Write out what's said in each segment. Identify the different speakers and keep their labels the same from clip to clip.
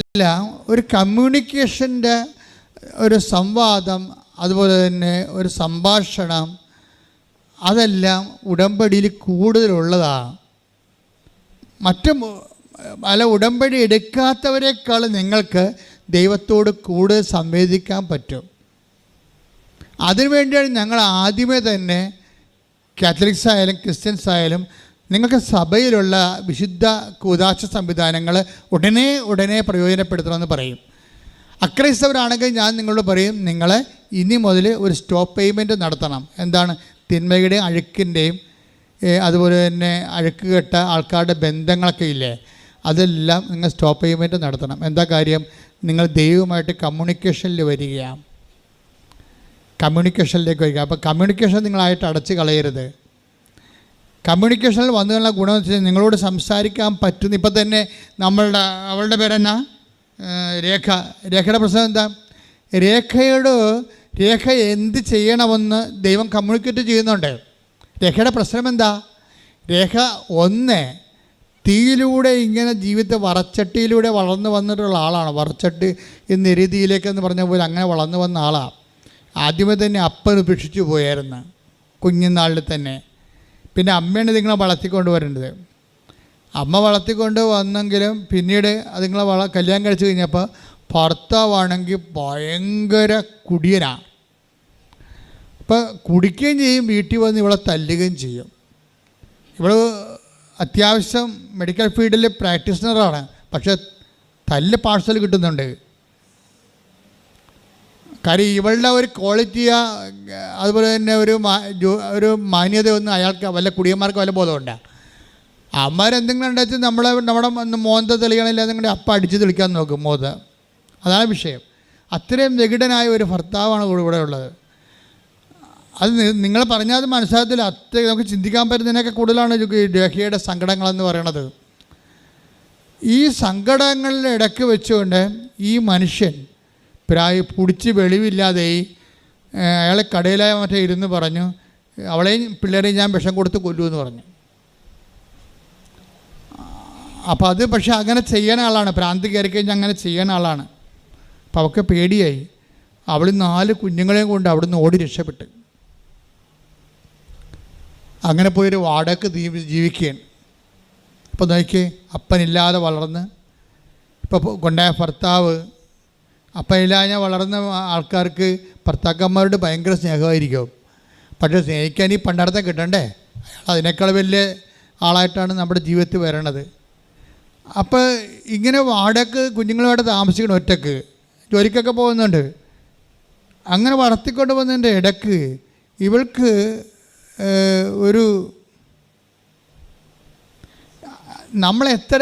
Speaker 1: എല്ലാം ഒരു കമ്മ്യൂണിക്കേഷന്റെ ഒരു സംവാദം അതുപോലെ തന്നെ ഒരു സംഭാഷണം അതെല്ലാം ഉടമ്പടിയിൽ കൂടുതലുള്ളതാണ്. മറ്റു പല ഉടമ്പടി എടുക്കാത്തവരെക്കാൾ നിങ്ങൾക്ക് ദൈവത്തോട് കൂടുതൽ സംവേദിക്കാൻ പറ്റും. അതിനുവേണ്ടിയാണ് ഞങ്ങൾ ആദ്യമേ തന്നെ കാത്തലിക്സ് ആയാലും ക്രിസ്ത്യൻസ് ആയാലും നിങ്ങൾക്ക് സഭയിലുള്ള വിശുദ്ധ കൂതാശ സംവിധാനങ്ങൾ ഉടനെ ഉടനെ പ്രയോജനപ്പെടുത്തണമെന്ന് പറയും. അക്രൈസ്തവരാണെങ്കിൽ ഞാൻ നിങ്ങളോട് പറയും നിങ്ങളെ ഇനി മുതൽ ഒരു സ്റ്റോപ്പ് പേയ്മെന്റ് നടത്തണം. എന്താണ്? തിന്മയുടെയും അഴുക്കിന്റെയും അതുപോലെ തന്നെ അഴുക്ക് കെട്ട ആൾക്കാരുടെ ബന്ധങ്ങളൊക്കെ ഇല്ലേ? അതെല്ലാം നിങ്ങൾ സ്റ്റോപ്പ് പേയ്മെന്റ് നടത്തണം. എന്താ കാര്യം? നിങ്ങൾ ദൈവമായിട്ട് കമ്മ്യൂണിക്കേഷനിൽ വരികയാണ്. കമ്മ്യൂണിക്കേഷനിലേക്ക് വരിക. അപ്പോൾ കമ്മ്യൂണിക്കേഷൻ നിങ്ങളായിട്ട് അടച്ച് കളയരുത്. കമ്മ്യൂണിക്കേഷനിൽ വന്നുകൊണ്ടുള്ള ഗുണമെന്ന് വെച്ചാൽ നിങ്ങളോട് സംസാരിക്കാൻ പറ്റുന്ന ഇപ്പം തന്നെ നമ്മളുടെ അവളുടെ പേരെന്നാ? രേഖ. രേഖയുടെ പ്രശ്നം എന്താ? രേഖയോട് രേഖ എന്ത് ചെയ്യണമെന്ന് ദൈവം കമ്മ്യൂണിക്കേറ്റ് ചെയ്യുന്നുണ്ട്. രേഖയുടെ പ്രശ്നം എന്താ? രേഖ ഒന്ന് തീയിലൂടെ ഇങ്ങനെ ജീവിതത്തെ വറച്ചട്ടിയിലൂടെ വളർന്നു വന്നിട്ടുള്ള ആളാണ്. വറച്ചട്ടി എന്ന രീതിയിലേക്കെന്ന് പറഞ്ഞ പോലെ അങ്ങനെ വളർന്നു വന്ന ആളാണ് ആദ്യമേ തന്നെ അപ്പൻ ഉപേക്ഷിച്ചു പോയായിരുന്നു. കുഞ്ഞുനാളിൽ തന്നെ. പിന്നെ അമ്മയാണ് ഇതിങ്ങളെ വളർത്തിക്കൊണ്ട് വരേണ്ടത്. അമ്മ വളർത്തിക്കൊണ്ട് വന്നെങ്കിലും പിന്നീട് അതുങ്ങളെ വള കല്യാണം കഴിച്ച് കഴിഞ്ഞപ്പോൾ ഭർത്താവാണെങ്കിൽ ഭയങ്കര കുടിയനാണ് അപ്പോൾ കുടിക്കുകയും ചെയ്യും വീട്ടിൽ വന്ന് ഇവളെ തല്ലുകയും ചെയ്യും. ഇവൾ അത്യാവശ്യം മെഡിക്കൽ ഫീൽഡിൽ പ്രാക്ടീഷണറാണ് പക്ഷെ തല്ല് പാഴ്സൽ കിട്ടുന്നുണ്ട്. കാര്യം ഇവളുടെ ഒരു ക്വാളിറ്റിയാ അതുപോലെ തന്നെ ഒരു ഒരു മാന്യത ഒരു മാന്യതയൊന്നും അയാൾക്ക് വല്ല കുടിയന്മാർക്ക് വല്ല ബോധമുണ്ട് അമ്മമാരെന്തെങ്കിലും ഉണ്ടാച്ചാൽ നമ്മളെ നമ്മുടെ മോന്ത തെളിയണില്ല നിങ്ങളുടെ അപ്പം അടിച്ച് തെളിക്കാൻ നോക്കും മോത അതാണ് വിഷയം. അത്രയും വികടനായ ഒരു ഭർത്താവാണ് ഇവിടെ ഉള്ളത്. അത് നിങ്ങൾ പറഞ്ഞാൽ അത് മനസ്സിലാകത്തില്ല. അത്ര നമുക്ക് ചിന്തിക്കാൻ പറ്റുന്നതിനൊക്കെ കൂടുതലാണ് രേഖയുടെ സങ്കടങ്ങളെന്ന് പറയണത്. ഈ സങ്കടങ്ങളുടെ ഇടയ്ക്ക് വെച്ചുകൊണ്ട് ഈ മനുഷ്യൻ പ്രായ പിടിച്ച് വെളിവില്ലാതെ അയാളെ കടയിലായ മറ്റേ ഇരുന്ന് പറഞ്ഞു അവളെയും പിള്ളേരെയും ഞാൻ വിഷം കൊടുത്ത് കൊല്ലുമെന്ന് പറഞ്ഞു. അപ്പോൾ അത് പക്ഷെ അങ്ങനെ ചെയ്യുന്ന ആളാണ്. ഭ്രാന്തി കയറി കഴിഞ്ഞാൽ അങ്ങനെ ചെയ്യുന്ന ആളാണ്. അപ്പോൾ അവൾക്ക് പേടിയായി. അവൾ നാല് കുഞ്ഞുങ്ങളെയും കൊണ്ട് അവിടുന്ന് ഓടി രക്ഷപ്പെട്ട്. അങ്ങനെ പോയൊരു വാടക ജീവിക്കുകയാണ്. അപ്പോൾ നോക്കിയേ അപ്പനില്ലാതെ വളർന്ന് ഇപ്പോൾ കൊണ്ടായ ഭർത്താവ് അപ്പനില്ലാതെ വളർന്ന ആൾക്കാർക്ക് ഭർത്താക്കന്മാരോട് ഭയങ്കര സ്നേഹമായിരിക്കും. പക്ഷേ സ്നേഹിക്കാൻ ഈ പണ്ടടത്തെ കിട്ടണ്ടേ? അതിനേക്കാൾ വലിയ ആളായിട്ടാണ് നമ്മുടെ ജീവിതത്തിൽ വരണത്. അപ്പോൾ ഇങ്ങനെ വാടക കുഞ്ഞുങ്ങളുമായിട്ട് താമസിക്കണം ഒറ്റയ്ക്ക് ജോലിക്കൊക്കെ പോകുന്നുണ്ട്. അങ്ങനെ വളർത്തിക്കൊണ്ട് വന്നതിന്റെ ഇടയ്ക്ക് ഇവൾക്ക് ഒരു നമ്മൾ എത്ര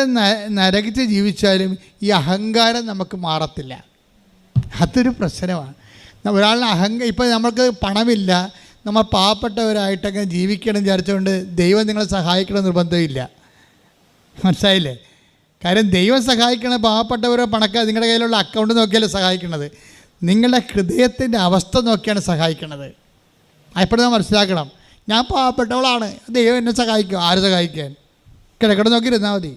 Speaker 1: നരകിച്ച് ജീവിച്ചാലും ഈ അഹങ്കാരം നമുക്ക് മാറത്തില്ല. അതൊരു പ്രശ്നമാണ്. ഒരാളിന് അഹങ്ക ഇപ്പം നമ്മൾക്ക് പണമില്ല. നമ്മൾ പാവപ്പെട്ടവരായിട്ടൊക്കെ ജീവിക്കണം വിചാരിച്ചുകൊണ്ട് ദൈവം നിങ്ങളെ സഹായിക്കണം നിർബന്ധമില്ല. മനസ്സിലായില്ലേ? കാര്യം ദൈവം സഹായിക്കണ പാവപ്പെട്ടവരോ പണക്കാർ നിങ്ങളുടെ കയ്യിലുള്ള അക്കൗണ്ട് നോക്കിയല്ലേ സഹായിക്കണത്. നിങ്ങളുടെ ഹൃദയത്തിന്റെ അവസ്ഥ നോക്കിയാണ് സഹായിക്കണത്. അപ്പോഴും മനസ്സിലാക്കണം. ഞാൻ പാവപ്പെട്ടവളാണ്. ദൈവം എന്നെ സഹായിക്കും. ആര് സഹായിക്കാൻ? കിടക്കട നോക്കിയിരുന്നാൽ മതി.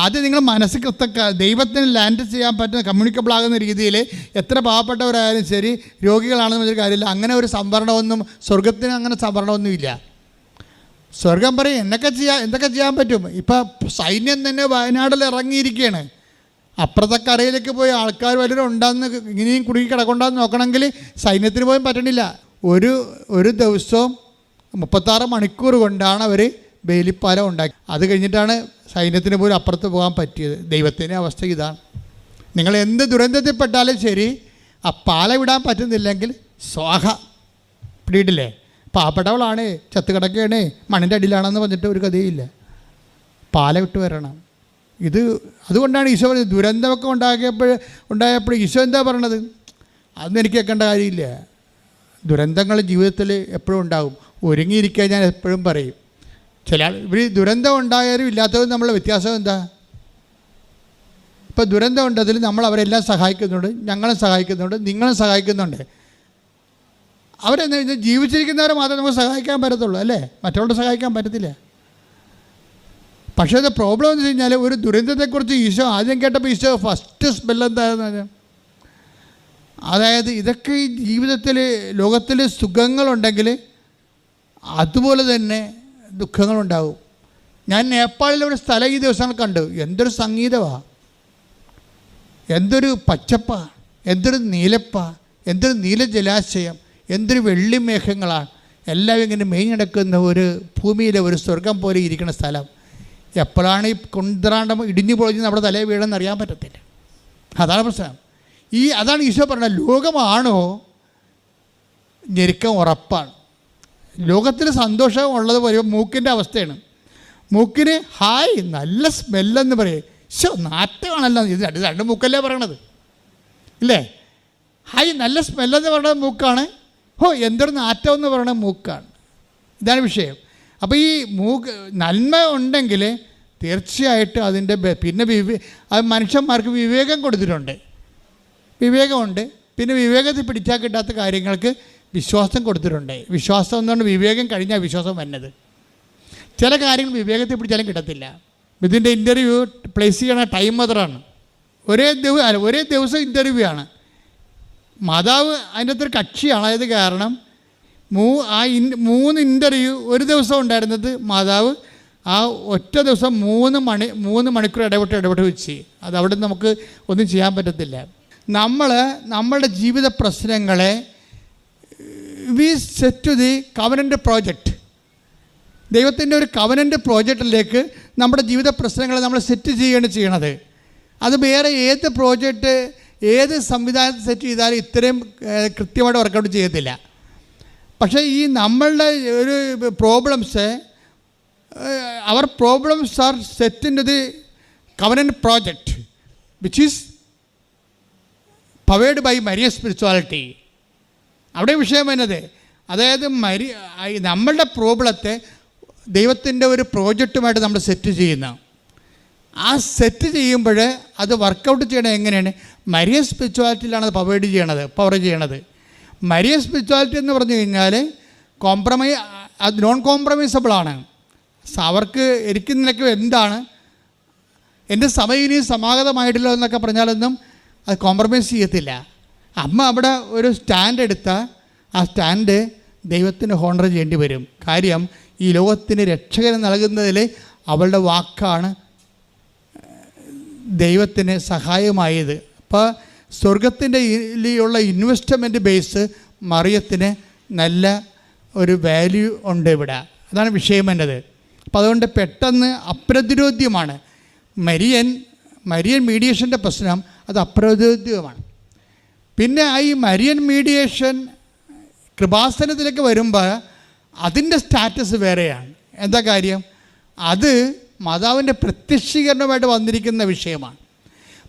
Speaker 1: ആദ്യം നിങ്ങൾ മനസ്സ് കൃത്യ ദൈവത്തിന് ലാൻഡ് ചെയ്യാൻ പറ്റുന്ന കമ്മ്യൂണിക്കബിൾ ആകുന്ന രീതിയിൽ എത്ര പാവപ്പെട്ടവരായാലും ശരി രോഗികളാണെന്ന് വെച്ചൊരു കാര്യമില്ല. അങ്ങനെ ഒരു സംവരണമൊന്നും സ്വർഗത്തിന് അങ്ങനെ സംവരണമൊന്നുമില്ല സ്വർഗം പറയും എന്നൊക്കെ ചെയ്യാൻ എന്തൊക്കെ ചെയ്യാൻ പറ്റും? ഇപ്പം സൈന്യം തന്നെ വയനാട്ടിൽ ഇറങ്ങിയിരിക്കുകയാണ്. അപ്പുറത്തെ കരയിലേക്ക് പോയി ആൾക്കാർ വല്ലവരും ഉണ്ടാകുന്ന ഇങ്ങനെയും കുടുങ്ങി കിടക്കൊണ്ടാന്ന് നോക്കണമെങ്കിൽ സൈന്യത്തിന് പോലും പറ്റണില്ല. ഒരു ഒരു ദിവസവും മുപ്പത്താറ് മണിക്കൂർ കൊണ്ടാണ് അവർ ബേലിപ്പാലം ഉണ്ടാക്കി. അത് കഴിഞ്ഞിട്ടാണ് സൈന്യത്തിന് പോലും അപ്പുറത്ത് പോകാൻ പറ്റിയത്. ദൈവത്തിന്റെ അവസ്ഥ ഇതാണ്. നിങ്ങൾ എന്ത് ദുരന്തത്തിൽപ്പെട്ടാലും ശരി ആ പാല വിടാൻ പറ്റുന്നില്ലെങ്കിൽ സ്വാഹ. പിടിയിട്ടില്ലേ? പാവപ്പെട്ടവളാണ് ചത്ത് കിടക്കുകയാണ് മണ്ണിന്റെ അടിയിലാണെന്ന് പറഞ്ഞിട്ട് ഒരു കഥയില്ല പാല വിട്ട് വരണം. ഇത് അതുകൊണ്ടാണ് ഈശോ പറഞ്ഞത്. ദുരന്തമൊക്കെ ഉണ്ടാക്കിയപ്പോൾ ഉണ്ടായപ്പോൾ ഈശോ എന്താ പറയണത് അതൊന്നും എനിക്ക് കേൾക്കേണ്ട കാര്യമില്ല. ദുരന്തങ്ങൾ ജീവിതത്തിൽ എപ്പോഴും ഉണ്ടാകും. ഒരുങ്ങിയിരിക്കാൻ ഞാൻ എപ്പോഴും പറയും. ചില ഇവർ ദുരന്തം ഉണ്ടായാലും ഇല്ലാത്തതും നമ്മളെ വ്യത്യാസം എന്താ? ഇപ്പോൾ ദുരന്തം ഉണ്ടതിൽ നമ്മൾ അവരെല്ലാം സഹായിക്കുന്നുണ്ട് ഞങ്ങളും സഹായിക്കുന്നുണ്ട് നിങ്ങളും സഹായിക്കുന്നുണ്ട്. അവരെന്ന് വെച്ചാൽ ജീവിച്ചിരിക്കുന്നവരെ മാത്രമേ നമുക്ക് സഹായിക്കാൻ പറ്റത്തുള്ളൂ അല്ലേ? മറ്റുള്ളവരെ സഹായിക്കാൻ പറ്റത്തില്ല. പക്ഷേ അത് പ്രോബ്ലം എന്ന് വെച്ച് കഴിഞ്ഞാൽ ഒരു ദുരന്തത്തെക്കുറിച്ച് ഈശോ ആദ്യം കേട്ടപ്പോൾ ഈശോ ഫസ്റ്റ് സ്മെൽ എന്തായിരുന്നു അത്? അതായത് ഇതൊക്കെ ഈ ജീവിതത്തിൽ ലോകത്തിൽ സുഖങ്ങളുണ്ടെങ്കിൽ അതുപോലെ തന്നെ ദുഃഖങ്ങളുണ്ടാവും. ഞാൻ നേപ്പാളിലെ ഒരു സ്ഥലം ഈ ദിവസങ്ങൾ കണ്ടു. എന്തൊരു സംഗീതമാണ് എന്തൊരു പച്ചപ്പ. എന്തൊരു നീലപ്പ. എന്തൊരു നീല ജലാശയം. എന്തൊരു വെള്ളി മേഘങ്ങളാണ് എല്ലാം ഇങ്ങനെ മെയിഞ്ഞിടക്കുന്ന ഒരു ഭൂമിയിലെ ഒരു സ്വർഗം പോലെ ഇരിക്കുന്ന സ്ഥലം. എപ്പോഴാണ് ഈ കുന്ദ്രാണ്ടം ഇടിഞ്ഞു പൊളിഞ്ഞ് നമ്മുടെ തലയിൽ വീണെന്ന് അറിയാൻ പറ്റത്തില്ല. അതാണ് പ്രശ്നം. ഈ അതാണ് ഈശോ പറഞ്ഞത് ലോകമാണോ ഞെരുക്കം ഉറപ്പാണ്. ലോകത്തിൽ സന്തോഷം ഉള്ളത് പോലെ മൂക്കിന്റെ അവസ്ഥയാണ്. മൂക്കിന് ഹായ് നല്ല സ്മെല്ലെന്ന് പറയും. ശോ നാറ്റമാണല്ലോ. ഇത് രണ്ട് രണ്ട് മൂക്കല്ലേ പറയണത്? ഇല്ലേ? ഹായ് നല്ല സ്മെല്ലെന്ന് പറയുന്നത് മൂക്കാണ്. ഹോ എന്തൊരു നാറ്റം എന്ന് പറയുന്നത് മൂക്കാണ്. ഇതാണ് വിഷയം. അപ്പോൾ ഈ മൂക്ക് നന്മ ഉണ്ടെങ്കിൽ തീർച്ചയായിട്ടും അതിന്റെ പിന്നെ വിവേ അത് മനുഷ്യന്മാർക്ക് വിവേകം കൊടുത്തിട്ടുണ്ട്. വിവേകമുണ്ട്. പിന്നെ വിവേകത്തിൽ പിടിച്ചാൽ കിട്ടാത്ത കാര്യങ്ങൾക്ക് വിശ്വാസം കൊടുത്തിട്ടുണ്ട്. വിശ്വാസം എന്നുകൊണ്ട് വിവേകം കഴിഞ്ഞാൽ വിശ്വാസം വന്നത്. ചില കാര്യങ്ങൾ വിവേകത്തിൽ പിടിച്ചാലും കിട്ടത്തില്ല. ഇതിന്റെ ഇന്റർവ്യൂ പ്ലേസ് ചെയ്യണ ടൈം മദറാണ് ഒരേ ദിവസം അല്ല ഒരേ ദിവസം ഇന്റർവ്യൂ ആണ്. മാതാവ് അതിന്റെ അത്ര കക്ഷിയാണ് അതായത് കാരണം മൂ ആ ഇൻ മൂന്ന് ഇന്റർവ്യൂ ഒരു ദിവസം ഉണ്ടായിരുന്നത് മാതാവ് ആ ഒറ്റ ദിവസം മൂന്ന് മണി മൂന്ന് മണിക്കൂർ ഇടപെട്ട് ഇടപെട്ട് വെച്ച്. അത് അവിടെ നമുക്ക് ഒന്നും ചെയ്യാൻ പറ്റത്തില്ല. നമ്മൾ നമ്മളുടെ ജീവിത പ്രശ്നങ്ങളെ we set to the covenant project ദൈവത്തിന്റെ ഒരു കവനന്റ് പ്രോജക്റ്റിലേക്ക് നമ്മുടെ ജീവിത പ്രശ്നങ്ങളെ നമ്മൾ സെറ്റ് ചെയ്യുകയാണ് ചെയ്യണത്. അത് വേറെ ഏത് പ്രോജക്റ്റ് ഏത് സംവിധാനത്തിൽ സെറ്റ് ചെയ്താലും ഇത്രയും കൃത്യമായിട്ട് വർക്കൗട്ട് ചെയ്യത്തില്ല. പക്ഷേ ഈ നമ്മളുടെ ഒരു problems our problems are set in the covenant project which is powered by Maria spirituality അവിടെ വിഷയം എന്നത് അതായത് മരി നമ്മളുടെ പ്രോബ്ലത്തെ ദൈവത്തിന്റെ ഒരു പ്രോജക്റ്റുമായിട്ട് നമ്മൾ സെറ്റ് ചെയ്യുന്ന. ആ സെറ്റ് ചെയ്യുമ്പോൾ അത് വർക്കൗട്ട് ചെയ്യണത് എങ്ങനെയാണ്? മരിയ സ്പിരിച്വാലിറ്റിയിലാണ് അത് പവേഡ് ചെയ്യണത് പവർ ചെയ്യണത്. മരിയ സ്പിരിച്വാലിറ്റി എന്ന് പറഞ്ഞു കഴിഞ്ഞാൽ കോംപ്രമൈ അത് നോൺ കോംപ്രമൈസബിൾ ആണ് അവർക്ക് എനിക്കിന്നൊക്കെ നിനക്ക് എന്താണ്? എന്റെ സമയം ഇനി സമാഗതമായിട്ടില്ല എന്നൊക്കെ പറഞ്ഞാലൊന്നും അത് കോംപ്രമൈസ് ചെയ്യത്തില്ല. അമ്മ അവിടെ ഒരു സ്റ്റാൻഡ് എടുത്താൽ ആ സ്റ്റാൻഡ് ദൈവത്തിന് ഹോണർ ചെയ്യേണ്ടി വരും. കാര്യം ഈ ലോകത്തിന് രക്ഷകൻ നൽകുന്നതിൽ അവളുടെ വാക്കാണ് ദൈവത്തിന് സഹായമായത്. അപ്പോൾ സ്വർഗത്തിന്റെ ഉള്ള ഇൻവെസ്റ്റ്മെന്റ് ബേസ് മറിയത്തിന് നല്ല ഒരു വാല്യൂ ഉണ്ട് ഇവിടെ. അതാണ് വിഷയം എന്നത് അപ്പോൾ അതുകൊണ്ട് പെട്ടെന്ന് അപ്രതിരോധ്യമാണ്. മരിയൻ മരിയൻ മീഡിയേഷന്റെ പ്രശ്നം അത് അപ്രതിരോധ്യമാണ് പിന്നെ ഈ മരിയൻ മീഡിയേഷൻ കൃപാസനത്തിലേക്ക് വരുമ്പോൾ അതിന്റെ സ്റ്റാറ്റസ് വേറെയാണ്. എന്താ കാര്യം? അത് മാതാവിന്റെ പ്രത്യക്ഷീകരണമായിട്ട് വന്നിരിക്കുന്ന വിഷയമാണ്.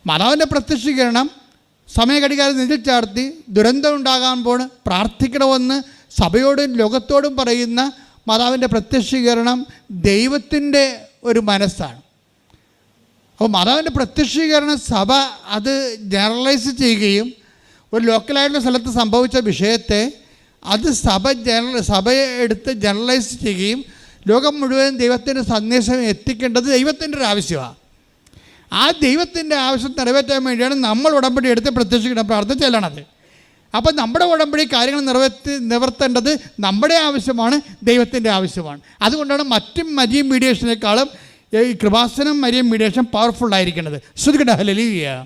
Speaker 1: മാതാവിന്റെ പ്രത്യക്ഷീകരണം സമയഘടികാരം നെഞ്ചിൽ ചാർത്തി ദുരന്തം ഉണ്ടാകാൻ പോണ് പ്രാർത്ഥിക്കണമെന്ന് സഭയോടും ലോകത്തോടും പറയുന്ന മാതാവിന്റെ പ്രത്യക്ഷീകരണം ദൈവത്തിന്റെ ഒരു മനസ്സാണ്. അപ്പോൾ മാതാവിന്റെ പ്രത്യക്ഷീകരണം സഭ അത് ജനറലൈസ് ചെയ്യുകയും ഒരു ലോക്കലായിട്ടുള്ള സ്ഥലത്ത് സംഭവിച്ച വിഷയത്തെ അത് സഭ ജനറൽ സഭയെ എടുത്ത് ജനറലൈസ് ചെയ്യുകയും ലോകം മുഴുവൻ ദൈവത്തിന്റെ സന്ദേശം എത്തിക്കേണ്ടത് ദൈവത്തിന്റെ ഒരു ആവശ്യമാണ്. ആ ദൈവത്തിന്റെ ആവശ്യം നിറവേറ്റാൻ വേണ്ടിയാണ് നമ്മൾ ഉടമ്പടി എടുത്ത് പ്രത്യക്ഷിക്കുന്ന പ്രാർത്ഥന ചെല്ലണത്. അപ്പം നമ്മുടെ ഉടമ്പടി കാര്യങ്ങൾ നിറവേറ്റി നിവർത്തേണ്ടത് നമ്മുടെ ആവശ്യമാണ് ദൈവത്തിന്റെ ആവശ്യമാണ്. അതുകൊണ്ടാണ് മറ്റും മരിയും മീഡിയേഷനേക്കാളും ഈ കൃപാസനം മരിയും മീഡിയേഷൻ പവർഫുൾ ആയിരിക്കുന്നത്. ശ്രുതികട
Speaker 2: ഹലലിയ.